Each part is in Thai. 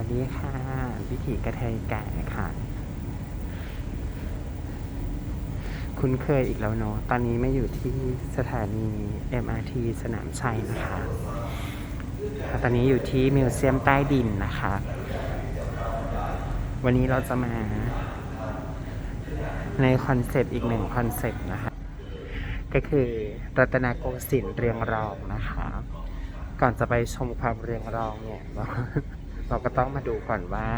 วัสดีค่ะ วิถีกระเทยแก่ค่ะ คุ้นเคยอีกแล้วเนาะตอนนี้ไม่อยู่ที่สถานี MRT สนามชัยนะคะ ตอนนี้อยู่ที่มิวเซียมใต้ดินนะคะ วันนี้เราจะมา ในคอนเซปต์อีกหนึ่งคอนเซปต์นะคะ ก็คือรัตนโกสินทร์เรียงรองนะคะ ก่อนจะไปชมความเรียงรองเนี่ย เราก็ต้องมาดูก่อนว่า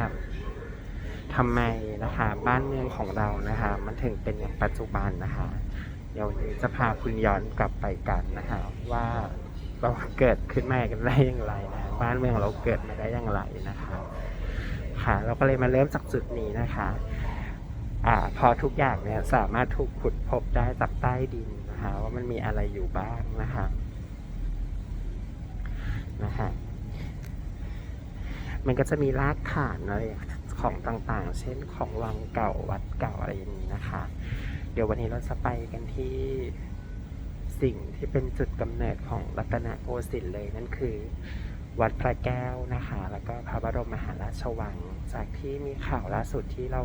ทำไมนะคะ บ้านเมืองของเรานะคะ มันถึงเป็นอย่างปัจจุบันนะคะ เดี๋ยววันนี้จะพาคุณย้อนกลับไปกันนะคะ ว่าเราเกิดขึ้นมากันได้อย่างไรนะบ้านเมืองเราเกิดมาได้อย่างไรนะคะ ค่ะ เราก็เลยมาเริ่มจากจุดนี้นะคะอ่าพอทุกอย่างเนี่ยสามารถถูกขุดพบได้จากใต้ดินนะคะ ว่ามันมีอะไรอยู่บ้างนะคะนะฮะ มันก็จะมีรากฐานอะไรของต่างๆ เช่นของวังเก่าวัดเก่าอะไรอย่างนี้นะคะ เดี๋ยววันนี้เราจะไปกันที่สิ่งที่เป็นจุดกำเนิดของรัตนโกสินทร์เลยนั่นคือ วัดพระแก้วนะคะ แล้วก็พระบรมมหาราชวัง จากที่มีข่าวล่าสุดที่เรา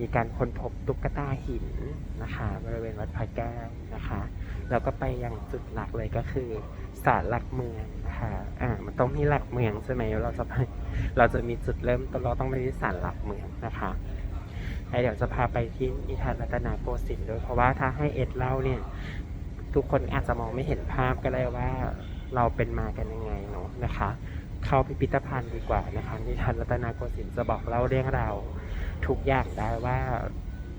มีการค้นพบตุ๊กตาหินนะคะ บริเวณวัดพระแก้วนะคะ แล้วก็ไปยังจุดหลักเลยก็คือศาลหลักเมือง อ่า มันต้องมีหลักเมืองใช่ไหมเราจะไป เราจะมีจุดเริ่มต้นเราต้องไปที่ศาลหลักเมืองนะคะไอเดี๋ยวจะพาไปที่นิทานรัตนโกสินทร์ด้วยเพราะว่าถ้าให้เอ็ดเล่าเนี่ย ทุกคนอาจจะมองไม่เห็นภาพก็ได้ว่าเราเป็นมากันยังไงเนาะนะคะ เข้าพิพิธภัณฑ์ดีกว่านะคะนิทานรัตนโกสินทร์จะบอกเล่าเรื่องราวทุกอย่างได้ว่า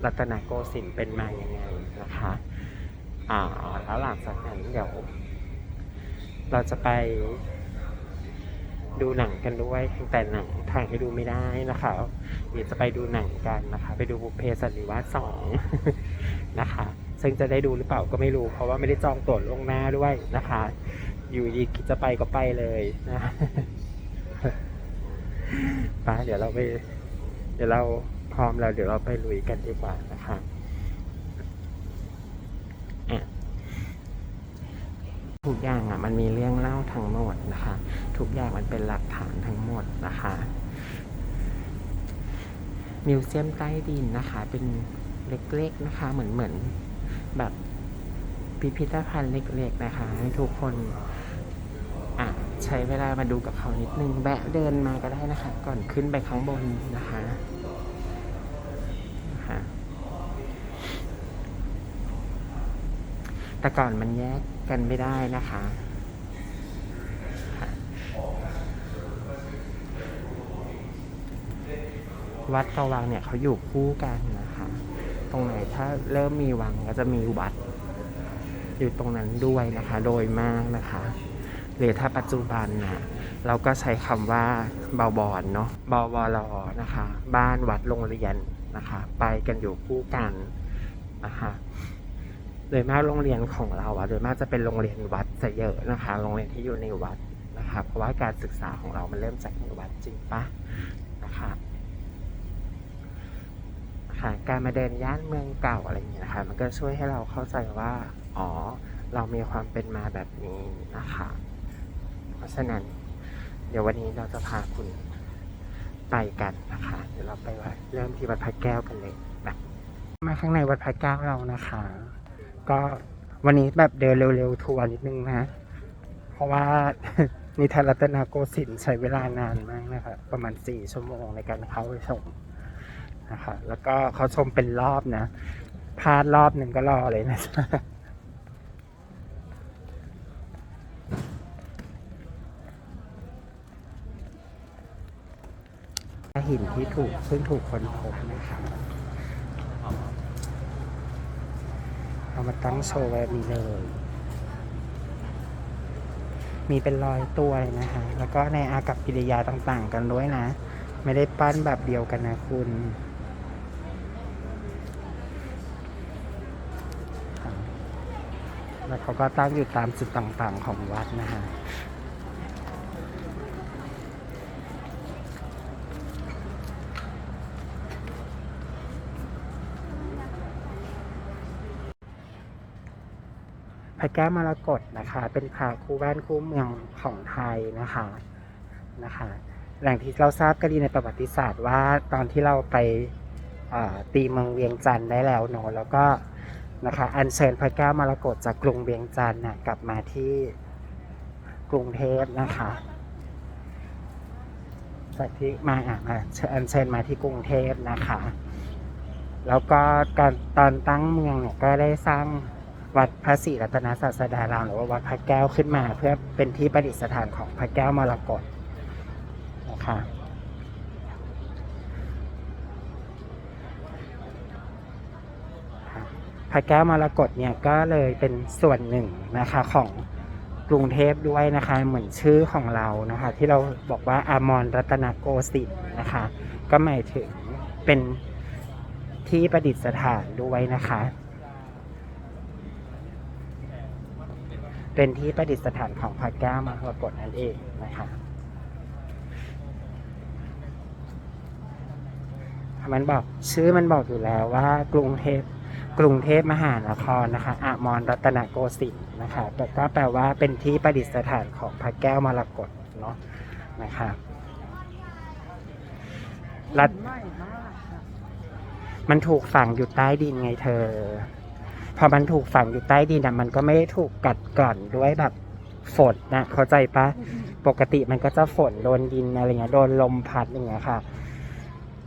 รัตนโกสินทร์เป็นมายังไงนะคะ อ่า แล้วหลังจากนั้นเดี๋ยว เราจะไปดูหนังกันด้วยแต่หนังทางให้ดูไม่ได้นะคะเดี๋ยวจะไปดูหนังกันนะคะ ไปดูบุพเพสันนิวาสสองนะคะ ซึ่งจะได้ดูหรือเปล่าก็ไม่รู้ เพราะว่าไม่ได้จองตั๋วล่วงหน้าด้วยนะคะ อยู่ดีคิดจะไปก็ไปเลยนะไปเดี๋ยวเราไป เดี๋ยวเราพร้อมแล้วเดี๋ยวเราไปลุยกันดีกว่านะคะอะทุก อย่างอะมันมีเรื่องเล่าทั้งหมดนะคะ ทุกอย่างมันเป็นหลักฐานทั้งหมดนะคะมิวเซียมใต้ดินนะคะ เป็นเล็กๆนะคะ เหมือนเหมือนแบบพิพิธภัณฑ์เล็ก ๆ นะคะ ให้ทุกคนอะใช้เวลามาดูกับเขานิดนึงแวะเดินมาก็ได้นะคะ ก่อนขึ้นไปข้างบนนะคะ แต่ก่อนมันแยกกันไม่ได้นะคะ วัดกับวังเนี่ยเขาอยู่คู่กันนะคะ ตรงไหนถ้าเริ่มมีวังก็จะมีวัด อยู่ตรงนั้นด้วยนะคะ โดยมากนะคะหรือถ้าปัจจุบันนะเราก็ใช้คำว่าบาบอนเนาะบวรนะคะ บ้านวัดโรงเรียนนะคะ ไปกันอยู่คู่กันนะคะ โดยมากโรงเรียนของเราอะโดยมากจะเป็นโรงเรียนวัดซะเยอะนะคะ โรงเรียนที่อยู่ในวัดนะคะเพราะว่าการศึกษาของเรามันเริ่มจากในวัดจริงปะนะคะค่ะการมาเดินย่านเมืองเก่าอะไรอย่างเงี้ยนะคะ มันก็ช่วยให้เราเข้าใจว่าอ๋อเรามีความเป็นมาแบบนี้นะคะ เพราะฉะนั้น เดี๋ยววันนี้เราจะพาคุณไปกันนะคะ เดี๋ยวเราไปวัดเริ่มที่วัดพระแก้วกันเลยนะมาข้างในวัดพระแก้วเรานะคะ ก็วันนี้แบบเดินเร็วๆทัวร์นิดนึงนะ เพราะว่านิทานรัตนโกสินทร์ใช้เวลานานมากนะคะประมาณสี่ชั่วโมงในการเข้าไปชมนะคะแล้วก็เขาชมเป็นรอบนะพลาดรอบหนึ่งก็รอเลยนะหินที่ถูกเพิ่งถูกค้นพบนะคะ เอามาตั้งโชว์แบบนี้เลย มีเป็นรอยตัวเลยนะคะ แล้วก็ในอากับกิริยาต่างๆ กันด้วยนะ ไม่ได้ปั้นแบบเดียวกันนะคุณแล้วเขาก็ตั้งอยู่ตามจุดต่างๆของวัดนะฮะ พระแก้วมรกตนะคะ เป็นพระคู่บ้านคู่เมืองของไทยนะคะนะคะ แหลังที่เราทราบก็ดีในประวัติศาสตร์ว่าตอนที่เราไปตีเมืองเวียงจันทร์ได้แล้วเนอะแล้วก็นะคะอัญเชิญพระแก้วมรกตจากกรุงเวียงจันทร์นะกลับมาที่กรุงเทพนะคะจากที่มาอะมาเชิญอัญเชิญมาที่กรุงเทพนะคะ แล้วก็ตอนตอนตั้งเมืองเนี่ยก็ได้สร้าง วัดพระศรีรัตนศาสดารามหรือว่าวัดพระแก้วขึ้นมา เพื่อเป็นที่ประดิษฐานของพระแก้วมรกตนะคะพระแก้วมรกตเนี่ยก็เลยเป็นส่วนหนึ่งนะคะของกรุงเทพด้วยนะคะเหมือนชื่อของเรานะคะที่เราบอกว่าอามรรัตนโกสินทร์นะคะก็หมายถึงเป็นที่ประดิษฐานด้วยนะคะ เป็นที่ประดิษฐานของพระแก้วมรกตนั่นเองนะคะมันบอกชื่อมันบอกอยู่แล้วว่ากรุงเทพกรุงเทพมหานครนะคะอมรรัตนโกสินทร์นะคะแต่ก็แปลว่าเป็นที่ประดิษฐานของพระแก้วมรกตเนาะนะคะรัฐมันถูกฝังอยู่ใต้ดินไงเธอ พอมันถูกฝังอยู่ใต้ดินอะมันก็ไม่ได้ถูกกัดกร่อนด้วยแบบฝนนะเข้าใจปะปกติมันก็จะฝนโดนดินอะไรเงี้ยโดนลมพัดอย่างเงี้ยค่ะ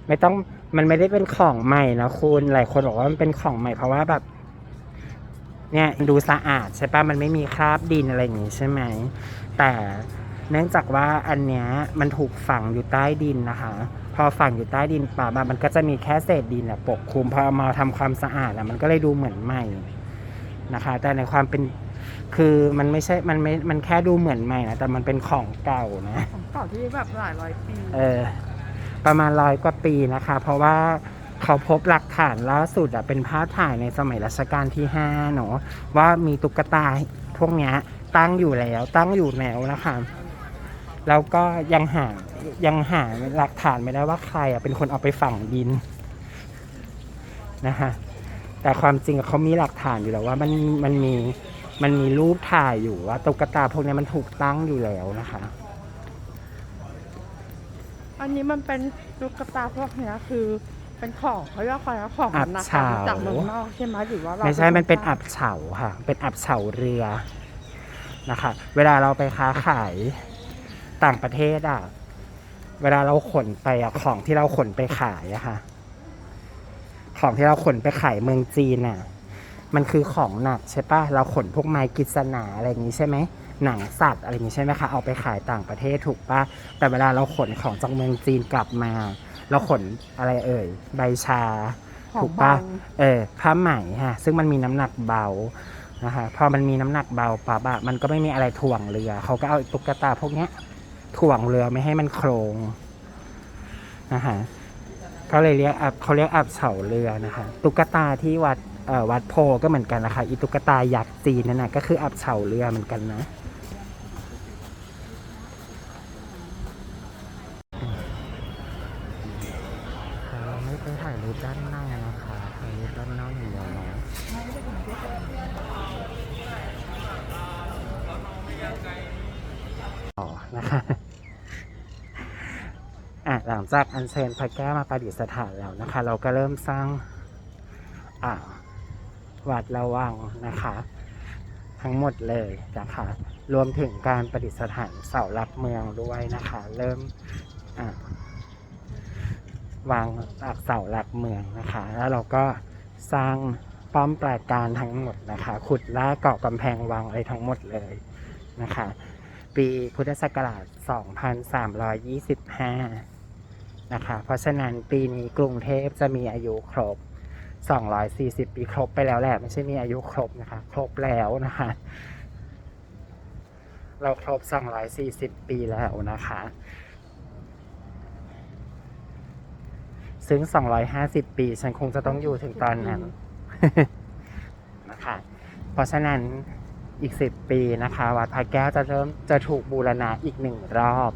ไม่ต้องมันไม่ได้เป็นของใหม่นะคุณหลายคนบอกว่ามันเป็นของใหม่เพราะว่าแบบ เนี่ยดูสะอาดใช่ปะมันไม่มีคราบดินอะไรอย่างงี้ใช่ไหมแต่เนื่องจากว่าอันเนี้ยมันถูกฝังอยู่ใต้ดินนะคะ พอฝังอยู่ใต้ดินป่ามันก็จะมีแค่เศษดินแหละปกคลุมพอเอามาทำความสะอาดอะมันก็เลยดูเหมือนใหม่นะคะ แต่ในความเป็นคือมันไม่ใช่มันไม่มันแค่ดูเหมือนใหม่นะแต่มันเป็นของเก่านะของเก่าที่แบบหลายร้อยปีเออประมาณร้อยกว่าปีนะคะ เพราะว่าเขาพบหลักฐานล่าสุดอะเป็นภาพถ่ายในสมัยรัชกาลที่ห้าเนาะว่ามีตุ๊กตาพวกเนี้ยตั้งอยู่แล้วตั้งอยู่แล้วนะคะ แล้วก็ยังหายังหาหลักฐานไม่ได้ว่าใครอะเป็นคนเอาไปฝังดินนะคะแต่ความจริงอะเขามีหลักฐานอยู่แล้วว่ามันมันมีมันมีรูปถ่ายอยู่ว่าตุ๊กตาพวกเนี้ยมันถูกตั้งอยู่แล้วนะคะ อันนี้มันเป็นตุ๊กตาพวกเนี้ยคือเป็นของเขาเรียกว่าอะไรนะของอับนักเฉาจากเมืองนอกใช่ไหมหรือว่าเราไม่ใช่มันเป็นคอับเฉาค่ะ เป็นอับเฉาเรือนะคะ เวลาเราไปค้าขาย ต่างประเทศอะ เวลาเราขนไปอะของที่เราขนไปขายอะค่ะ ของที่เราขนไปขายเมืองจีนอะ มันคือของหนักใช่ปะเราขนพวกไม้กฤษณาอะไรอย่างนี้ใช่ไหมหนังสัตว์อะไรอย่างนี้ใช่ไหมคะเอาไปขายต่างประเทศถูกปะแต่เวลาเราขนของจากเมืองจีนกลับมา เราขนอะไรเอ่ย ใบชาของถูกปะเบาเออผ้าไหมฮะซึ่งมันมีน้ำหนักเบานะคะพอมันมีน้ำหนักเบาปั๊บอะมันก็ไม่มีอะไรถ่วงเรือ เขาก็เอาตุ๊กตาพวกเนี้ย ถ่วงเรือไม่ให้มันโครงนะคะก็เลยเรียกอับเขาเรียกอับเสาเรือนะคะตุ๊กตาที่วัดวัดโพก็เหมือนกันนะคะอีตุ๊กตายักษ์จีนนั่นนะก็คืออับเสาเรือเหมือนกันนะเราไม่ไปถ่ายรูปด้านหน้านะคะถ่ายรูปด้านนอกอย่างเดียวเนาะ ต่อนะคะ อะหลัง จากอัญเชิญพระแก้วมาประดิษฐานแล้วนะคะ เราก็เริ่มสร้างอ่าวัดระวังนะคะ ทั้งหมดเลยนะคะ รวมถึงการประดิษฐานเสาหลักเมืองด้วยนะคะ เริ่มวางหลักเสาหลักเมืองนะคะ แล้วเราก็สร้างป้อมปราการทั้งหมดนะคะ ขุดล่าเกาะกำแพงวังอะไรทั้งหมดเลยนะคะ ปีพุทธศักราช 2325 นะคะ เพราะฉะนั้นปีนี้กรุงเทพจะมีอายุครบ 240 ปีครบไปแล้วแหละไม่ใช่มีอายุครบนะคะ ครบแล้วนะคะ เราครบ 240 ปีแล้วนะคะ ซึ่ง 250 ปี ฉันคงจะต้องอยู่ถึงตอนนั้นนะคะ เพราะฉะนั้นอีก 10 ปีนะคะวัดพระแก้วจะเริ่มจะถูกบูรณาอีกหนึ่งรอบ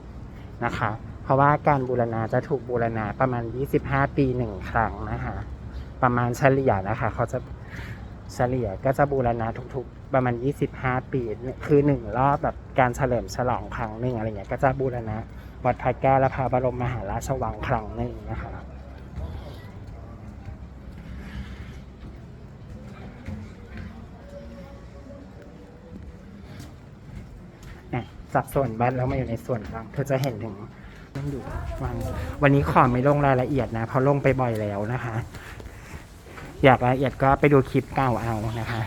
นะคะ เพราะว่าการบูรณาจะถูกบูรณาประมาณ 25 ปีหนึ่งครั้งนะคะ ประมาณเฉลี่ยนะคะ เขาจะเฉลี่ยก็จะบูรณาทุกๆ ประมาณ 25 ปี คือหนึ่งรอบแบบการเฉลิมฉลองครั้งหนึ่งอะไรเงี้ย ก็จะบูรณะวัดพระแก้วและพระบรมมหาราชวังครั้งหนึ่งนะคะเนี่ยจากส่วนวัดแล้วมาอยู่ในส่วนกลางเธอจะเห็นถึง ต้องอยู่วังวันนี้ขอไม่ลงรายละเอียดนะเพราะลงไปบ่อยแล้วนะคะ อยากรายละเอียดก็ไปดูคลิปเก่าเอานะคะ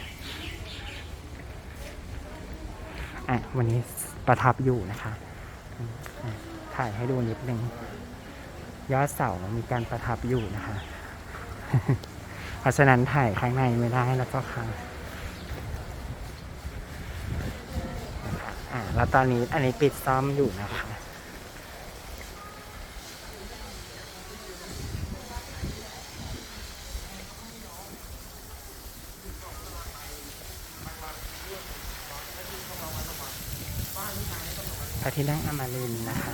อะวันนี้ประทับอยู่นะคะะถ่ายให้ดูนิดนึงยอดเสามีการประทับอยู่นะคะเพราะฉะนั้นถ่ายข้างในไม่ได้แล้วก็ข้างอ่าแล้วตอนนี้อันนี้ปิดซ่อมอยู่นะคะ ที่นั่งอมรินนะคะ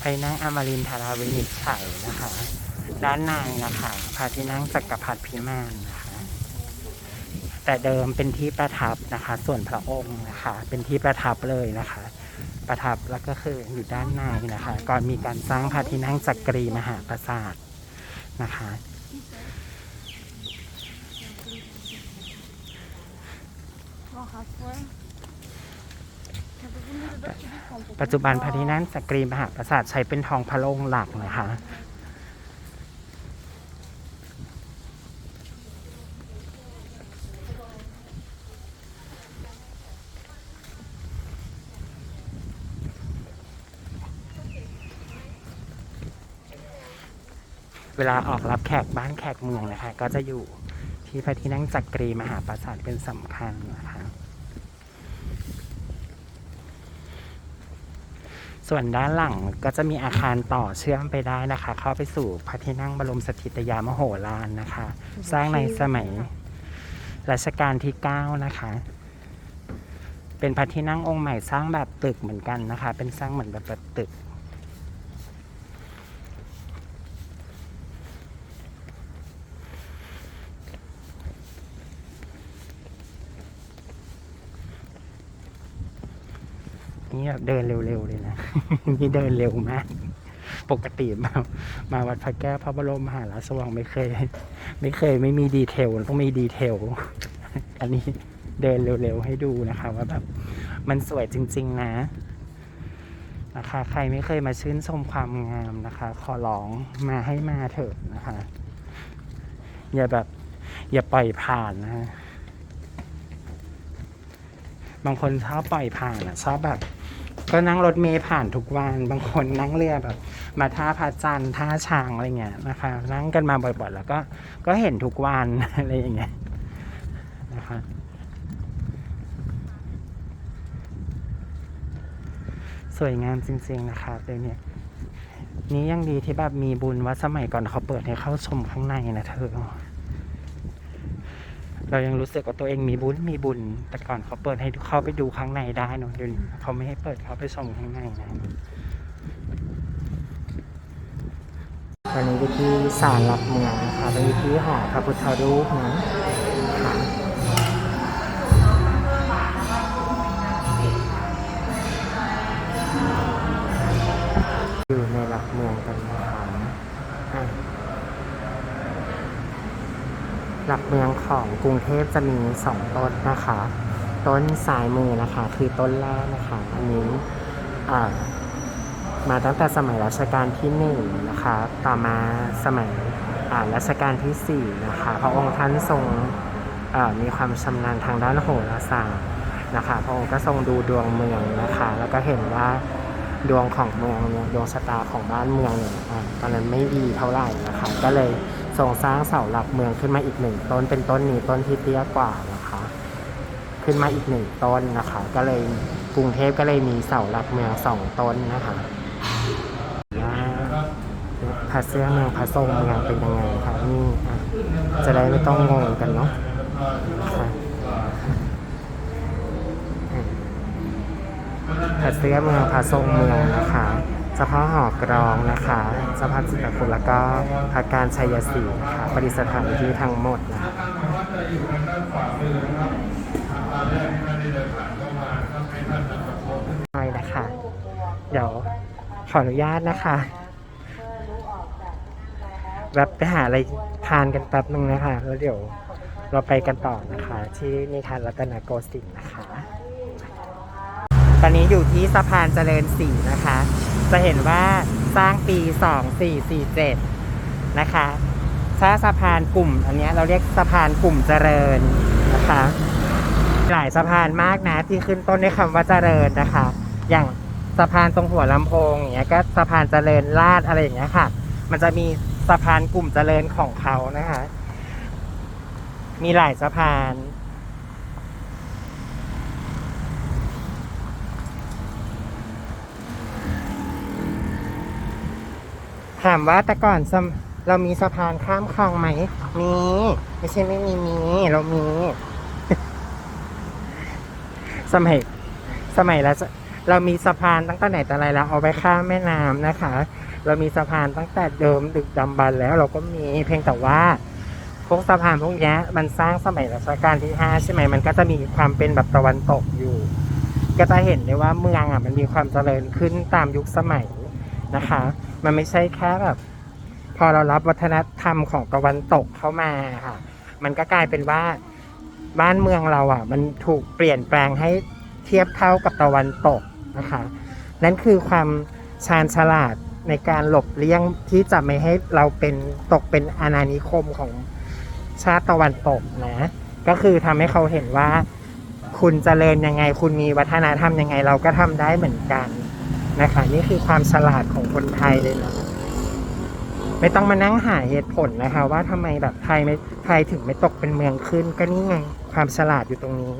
พระที่นั่งอมรินทราวินิจฉัยนะคะ ด้านในนะคะพระที่นั่งจักรพรรดิพิมานนะคะ แต่เดิมเป็นที่ประทับนะคะ ส่วนพระองค์นะคะ เป็นที่ประทับเลยนะคะ ประทับแล้วก็คืออยู่ด้านในนะคะ ก่อนมีการสร้างพระที่นั่งจักรีมหาปราสาทนะคะ ปัจจุบันพระที่นั่งจักรีมหาปราสาทใช้เป็นทองพระโลงหลักนะคะ เวลาออกรับแขกบ้านแขกเมืองนะคะ ก็จะอยู่ที่พระที่นั่งจักรีมหาปราสาทเป็นสำคัญนะคะ ส่วนด้านหลังก็จะมีอาคารต่อเชื่อมไปได้นะคะ เข้าไปสู่พระที่นั่งบรมสถิตยามโหฬารนะคะ สร้างในสมัยรัชกาลที่ 9 นะคะ เป็นพระที่นั่งองค์ใหม่สร้างแบบตึกเหมือนกันนะคะ เป็นสร้างเหมือนแบบแบบตึก นี่แบบเดินเร็วๆเลยนะ นี่เดินเร็วมาก ปกติมา มาวัดพระแก้วพระบรมมหาราชวังไม่เคย ไม่เคยไม่มีดีเทลต้องมีดีเทล อันนี้เดินเร็วๆให้ดูนะคะ ว่าแบบมันสวยจริง ๆ นะนะคะใครไม่เคยมาชื่นชมความงามนะคะ ขอร้องมาให้มาเถอะนะคะ อย่าแบบ อย่าปล่อยผ่านนะบางคนชอบปล่อยผ่านอะชอบแบบ ก็นั่งรถเมล์ผ่านทุกวัน บางคนนั่งเรือแบบมาท่าพระจันทร์ท่าช้างอะไรเงี้ยนะคะ นั่งกันมาบ่อยๆ แล้วก็ก็เห็นทุกวันอะไรอย่างเงี้ยนะคะสวยงามจริงๆนะคะเลยเนี่ยนี้ยังดีที่แบบมีบุญว่าสมัยก่อนเขาเปิดให้เข้าชมข้างในนะเธอ เรายังรู้สึกว่าตัวเองมีบุญมีบุญ แต่ก่อนเขาเปิดให้เข้าไปดูข้างในได้เนะเดี๋ยวนี้เขาไม่ให้เปิดเข้าไปส่งข้างในนะวันนี้ไปที่ศาลหลักเมืองนะคะไปที่หอพระพุทธรูปนะ เมืองของกรุงเทพจะมีสองต้นนะคะ ต้นสายมือนะคะคือต้นแรกนะคะอันนี้มาตั้งแต่สมัยรัชกาลที่หนึ่งนะคะต่อมาสมัยรัชกาลที่สี่นะคะพระองค์ท่านทรงมีความชำนาญทางด้านโหราศาสตร์นะคะพระองค์ก็ทรงดูดวงเมืองนะคะ แล้วก็เห็นว่าดวงของเมืองดวงชะตาของบ้านเมืองเนี่ยตอนนั้นไม่ดีเท่าไหร่นะคะ ก็เลย ทรงสร้างเสาหลักเมืองขึ้นมาอีกหนึ่งต้นเป็นต้นนี้ต้นที่เตี้ยกว่านะคะ ขึ้นมาอีกหนึ่งต้นนะคะ ก็เลยกรุงเทพก็เลยมีเสาหลักเมืองสองต้นนะคะว่าพระเสื้อเมืองพระทรงเมืองเป็นยังไงคะนี่ะจะได้ไม่ต้องงงกันเนาะค่ะอะพระเสื้อเมืองพระทรงเมืองนะคะ เฉพาหอกรองนะคะสะพานสุนทรคุณแล้วก็อาการชัยศรีนะคะปฏิสถานที่ทั้งหมดนะคะใช่นะคะ เดี๋ยวขออนุญาตนะคะแวบไปหาอะไรทานกันแป๊บนึงนะคะ แล้วเดี๋ยวเราไปกันต่อนะคะ ที่นิทานรัตนโกสินทร์นะคะ ตอนนี้อยู่ที่สะพานเจริญศรีนะคะ จะเห็นว่าสร้างปี 2447 นะคะถ้าสะพานกลุ่ม อันนี้เราเรียกสะพานกลุ่มเจริญนะคะ หลายสะพานมากนะที่ขึ้นต้นด้วยคำว่าเจริญนะคะ อย่างสะพานตรงหัวลำโพงอย่างเงี้ยก็สะพานเจริญลาดอะไรอย่างเงี้ยค่ะ มันจะมีสะพานกลุ่มเจริญของเขานะคะ มีหลายสะพาน ถามว่าแต่ก่อนเรามีสะพานข้ามคลองไหม มี ไม่ใช่ไม่มีมี เรามี สมัย สมัยเราเรามีสะพานตั้งแต่ไหนแต่ไรแล้วเอาไปข้ามแม่น้ำนะคะ เรามีสะพานตั้งแต่เดิมดึกดำบรรพ์แล้ว เราก็มีเพียงแต่ว่าพวกสะพานพวกนี้มันสร้างสมัยรัชกาลที่ห้าใช่ไหมมันก็จะมีความเป็นแบบตะวันตกอยู่ ก็จะเห็นได้ว่าเมืองอะมันมีความเจริญขึ้นตามยุคสมัย นะคะ มันไม่ใช่แค่แบบ พอเรารับวัฒนธรรมของตะวันตกเข้ามาค่ะ มันก็กลายเป็นว่าบ้านเมืองเราอะ มันถูกเปลี่ยนแปลงให้เทียบเท่ากับตะวันตกนะคะ นั่นคือความชาญฉลาดในการหลบเลี่ยงที่จะไม่ให้เราเป็นตกเป็นอาณานิคมของชาติตะวันตกนะ ก็คือทำให้เขาเห็นว่า คุณเจริญยังไง คุณมีวัฒนธรรมยังไง เราก็ทำได้เหมือนกัน นะคะนี่คือความฉลาดของคนไทยเลยนะไม่ต้องมานั่งหาเหตุผลนะคะ ว่าทำไมแบบไทยไม่ไทยถึงไม่ตกเป็นเมืองขึ้น ก็นี่ไงความฉลาดอยู่ตรงนี้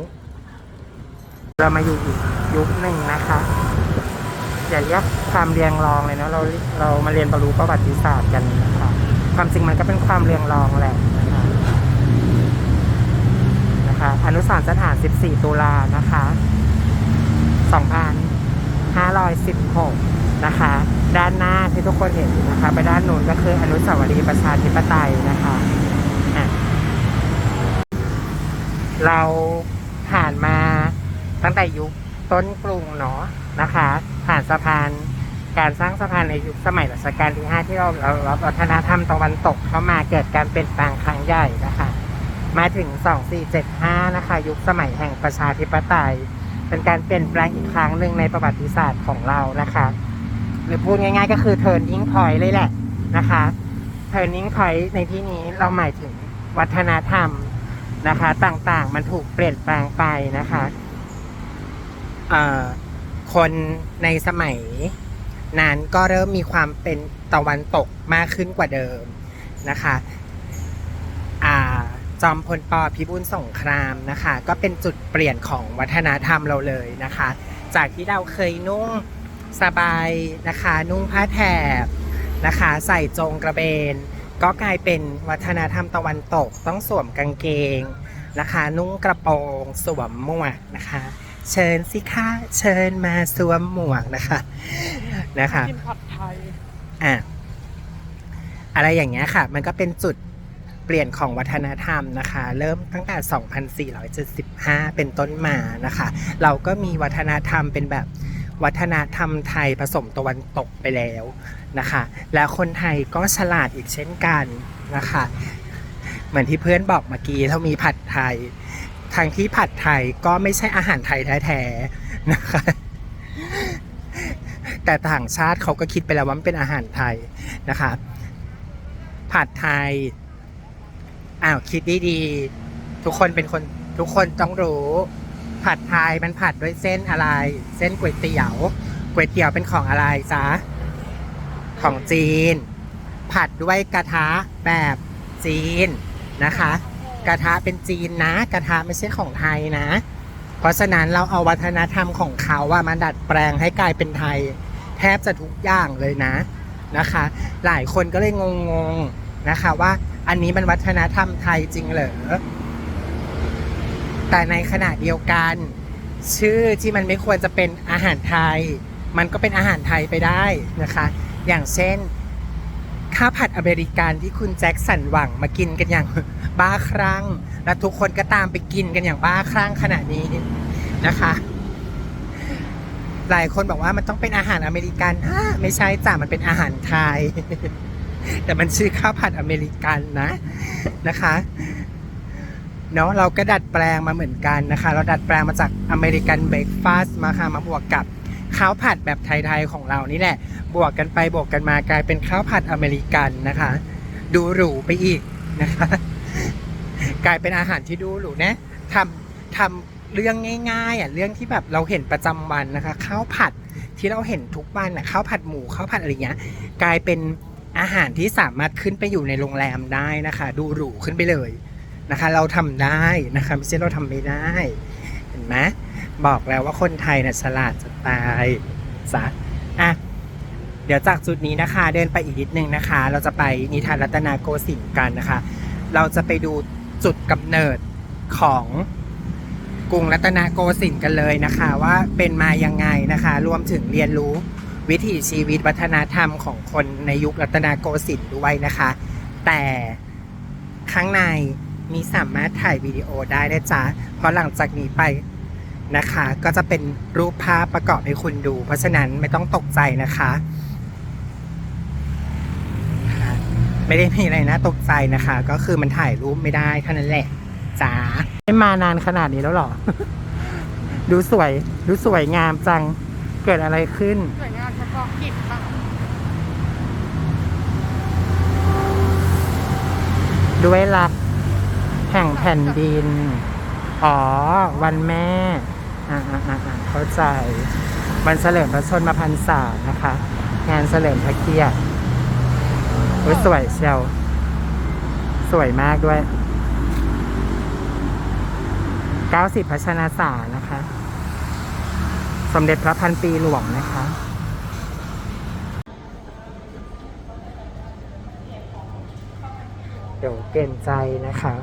เรามาอยู่อีกยุคหนึ่งนะคะอย่าเรียกความเรียงรองเลยนะเราเรามาเรียนปรู้ประวัติศาสตร์กันนะคะความจริงมันก็เป็นความเรียงรองแหละนะคะนะคะอนุสรณ์สถาน 14 ตุลานะคะ2000 516 นะคะ ด้านหน้าที่ทุกคนเห็นนะคะ ไปด้านนู้นก็คืออนุสาวรีย์ประชาธิปไตยนะคะะเราผ่านมาตั้งแต่ยุคต้นกรุงเนาะนะคะ ผ่านสะพานการสร้างสะพานในยุคสมัยรัชกาลที่ 5 ที่เราเรารับวัฒนธรรมตะวันตกเข้ามาเกิดการเปลี่ยนแปลงครั้งใหญ่นะคะ มาถึง 2475 นะคะ ยุคสมัยแห่งประชาธิปไตย เป็นการเปลี่ยนแปลงอีกครั้งหนึ่งในประวัติศาสตร์ของเรานะคะ หรือพูดง่าย ๆ ก็คือ turning point เลยแหละนะคะ turning point ในที่นี้เราหมายถึงวัฒนธรรมนะคะ ต่างๆ มันถูกเปลี่ยนแปลงไปนะคะคนในสมัยนั้นก็เริ่มมีความเป็นตะวันตกมากขึ้นกว่าเดิมนะคะ จอมพลปพิบูลสงครามนะคะ ก็เป็นจุดเปลี่ยนของวัฒนธรรมเราเลยนะคะ จากที่เราเคยนุ่งสบายนะคะ นุ่งผ้าแถบนะคะ ใส่จงกระเบน ก็กลายเป็นวัฒนธรรมตะวันตกต้องสวมกางเกงนะคะ นุ่งกระโปรงสวมหมวกนะคะ เชิญสิคะเชิญมาสวมหมวกนะคะนะคะกินผัดไทยอะอะไรอย่างเงี้ยค่ะ มันก็เป็นจุด เปลี่ยนของวัฒนธรรมนะคะ เริ่มตั้งแต่ 2475 เป็นต้นมานะคะ เราก็มีวัฒนธรรมเป็นแบบวัฒนธรรมไทยผสมตะวันตกไปแล้วนะคะ แล้วคนไทยก็ฉลาดอีกเช่นกันนะคะ เหมือนที่เพื่อนบอกเมื่อกี้เรามีผัดไทยทางที่ผัดไทยก็ไม่ใช่อาหารไทยแท้ๆนะคะ แต่ต่างชาติเขาก็คิดไปแล้วว่ามันเป็นอาหารไทยนะคะ ผัดไทย อ้าวคิดดีๆทุกคนเป็นคนทุกคนต้องรู้ ผัดไทยมันผัดด้วยเส้นอะไร เส้นก๋วยเตี๋ยวก๋วยเตี๋ยวเป็นของอะไรจ๊ะของจีน ผัดด้วยกระทะแบบจีนนะคะ กระทะเป็นจีนนะ กระทะไม่ใช่ของไทยนะ เพราะฉะนั้นเราเอาวัฒนธรรมของเขาว่ามาดัดแปลงให้กลายเป็นไทย แทบจะทุกอย่างเลยนะนะคะ หลายคนก็เลยงงๆนะคะว่า อันนี้มันวัฒนธรรมไทยจริงเหรอ แต่ในขณะเดียวกัน ชื่อที่มันไม่ควรจะเป็นอาหารไทย มันก็เป็นอาหารไทยไปได้นะคะ อย่างเช่น ข้าวผัดอเมริกันที่คุณแจ็คสันหวังมากินกันอย่างบ้าคลั่ง และทุกคนก็ตามไปกินกันอย่างบ้าคลั่งขณะนี้นะคะหลายคนบอกว่ามันต้องเป็นอาหารอเมริกันอ่าไม่ใช่จ้ะมันเป็นอาหารไทย แต่มันชื่อข้าวผัดอเมริกันนะนะคะเนาะเราก็ดัดแปลงมาเหมือนกันนะคะ เราดัดแปลงมาจากอเมริกันเบรกฟาสต์มาค่ะมาบวกกับข้าวผัดแบบไทยๆของเรานี่แหละ บวกกันไปบวกกันมากลายเป็นข้าวผัดอเมริกันนะคะ ดูหรูไปอีกนะคะ กลายเป็นอาหารที่ดูหรูนะทำทำเรื่องง่ายๆอะเรื่องที่แบบเราเห็นประจำวันนะคะข้าวผัดที่เราเห็นทุกวันอะข้าวผัดหมูข้าวผัดอะไรเงี้ยกลายเป็น อาหารที่สามารถขึ้นไปอยู่ในโรงแรมได้นะคะ ดูหรูขึ้นไปเลยนะคะ เราทำได้นะคะไม่ใช่เราทำไม่ได้เห็นไหมบอกแล้วว่าคนไทยน่ะฉลาดจะตายซะอะเดี๋ยวจากจุดนี้นะคะ เดินไปอีกนิดนึงนะคะ เราจะไปนิทานรัตนาโกสินทร์กันนะคะ เราจะไปดูจุดกำเนิดของกรุงรัตนโกสินทร์กันเลยนะคะ ว่าเป็นมายังไงนะคะ รวมถึงเรียนรู้ วิถีชีวิตวัฒนธรรมของคนในยุครัตนโกสินทร์ด้วยนะคะ แต่ข้างในมีสามารถถ่ายวิดีโอได้นะจ๊ะ เพราะหลังจากนี้ไปนะคะ ก็จะเป็นรูปภาพประกอบให้คุณดู เพราะฉะนั้นไม่ต้องตกใจนะคะ ไม่ได้มีอะไรน่าตกใจนะคะ ก็คือมันถ่ายรูปไม่ได้เท่านั้นแหละจ้าไม่มานานขนาดนี้แล้วหรอ ดูสวย ดูสวยงามจัง เกิดอะไรขึ้น หน่วยงานเฉพาะกิจค่ะด้วยรักแห่งแผ่นดิน อ๋อ วันแม่ อ่าอ่าอ่าเข้าใจ วันเฉลิมพระชนมพรรษานะคะ งานเฉลิมพระเกียรติโอ้ยสวยเชียว สวยมากด้วย 90พัชนาสานะคะ สมเด็จพระพันปีหลวงนะคะเดี๋ยวเปลี่ยนใจนะคะ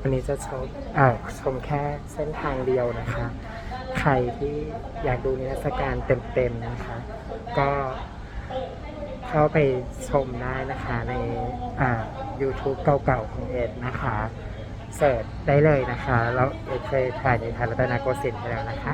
วันนี้จะชมชมแค่เส้นทางเดียวนะคะ ใครที่อยากดูนิทรรศการเต็มๆนะคะ ก็เข้าไปชมได้นะคะในอ่า YouTube เก่าๆของเอ็ดนะคะ เสิร์ชได้เลยนะคะ เราเคยถ่ายในทานรัตนโกสินทร์ไปแล้วนะคะ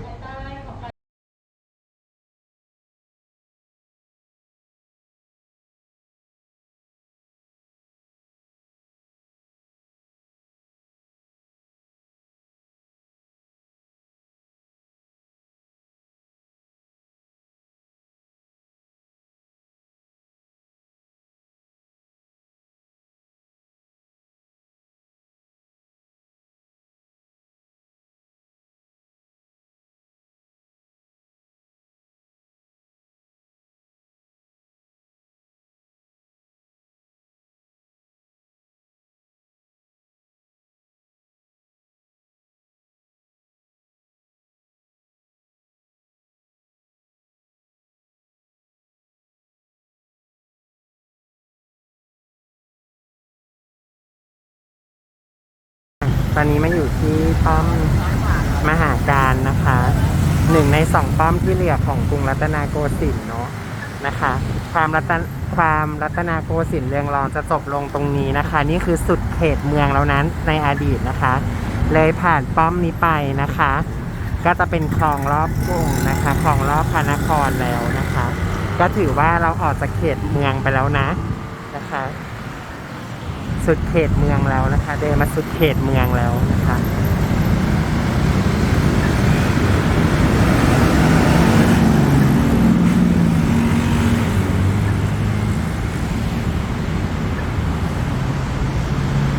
ตอนนี้มาอยู่ที่ป้อมมหาการนะคะ หนึ่งในสองป้อมที่เหลือของกรุงรัตนโกสินทร์เนาะนะคะ ความรัตนความรัตนโกสินทร์เรืองรองจะจบลงตรงนี้นะคะ นี่คือสุดเขตเมืองแล้วนั้นในอดีตนะคะ เลยผ่านป้อมนี้ไปนะคะ ก็จะเป็นคลองรอบกรุงนะคะคลองรอบพระนครแล้วนะคะ ก็ถือว่าเราออกจากเขตเมืองไปแล้วนะนะคะ สุดเขตเมืองแล้วนะคะ เดินมาสุดเขตเมืองแล้วนะคะ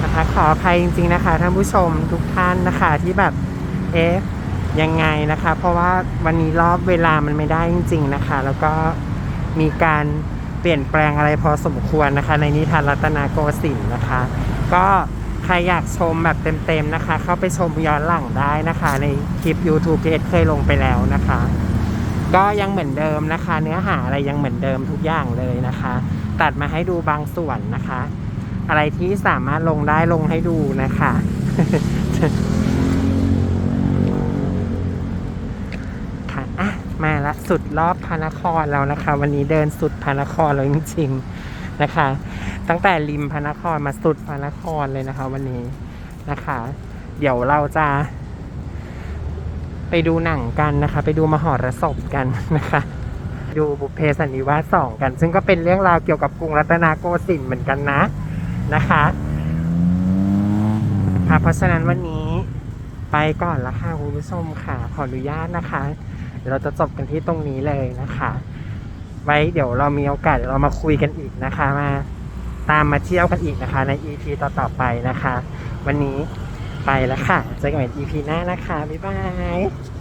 นะคะขออภัยจริงๆนะคะท่านผู้ชมทุกท่านนะคะที่แบบเอ๊ะยังไงนะคะ เพราะว่าวันนี้รอบเวลามันไม่ได้จริง ๆนะคะ แล้วก็มีการ เปลี่ยนแปลงอะไรพอสมควรนะคะ ในนิทานรัตนโกสินทร์นะคะ ก็ใครอยากชมแบบเต็มๆนะคะ เข้าไปชมย้อนหลังได้นะคะ ในคลิป YouTube ที่เอสเคยลงไปแล้วนะคะ ก็ยังเหมือนเดิมนะคะ เนื้อหาอะไรยังเหมือนเดิมทุกอย่างเลยนะคะ ตัดมาให้ดูบางส่วนนะคะ อะไรที่สามารถลงได้ลงให้ดูนะคะ ค่ะอะ มาละ สุดรอบพระนครแล้วนะคะ วันนี้เดินสุดพระนครแล้วจริงๆนะคะ ตั้งแต่ริมพระนครมาสุดพระนครเลยนะคะ วันนี้นะคะ เดี๋ยวเราจะ ไปดูหนังกันนะคะ ไปดูมหรสพกันนะคะ ดูบุพเพสันนิวาสสองกัน ซึ่งก็เป็นเรื่องราวเกี่ยวกับกรุงรัตนโกสินทร์เหมือนกันนะนะคะค่ะเพราะฉะนั้นวันนี้ไปก่อนละค่ะคุณผู้ชมค่ะ ขออนุญาตนะคะ ดี๋ยวเราจะจบกันที่ตรงนี้เลยนะคะ ไว้เดี๋ยวเรามีโอกาสเดี๋ยวเรามาคุยกันอีกนะคะมาตามมาเที่ยวกันอีกนะคะใน EP ต่อๆไปนะคะ วันนี้ไปแล้วค่ะเจอกันใหม่ EP หน้านะคะ บ๊ายบาย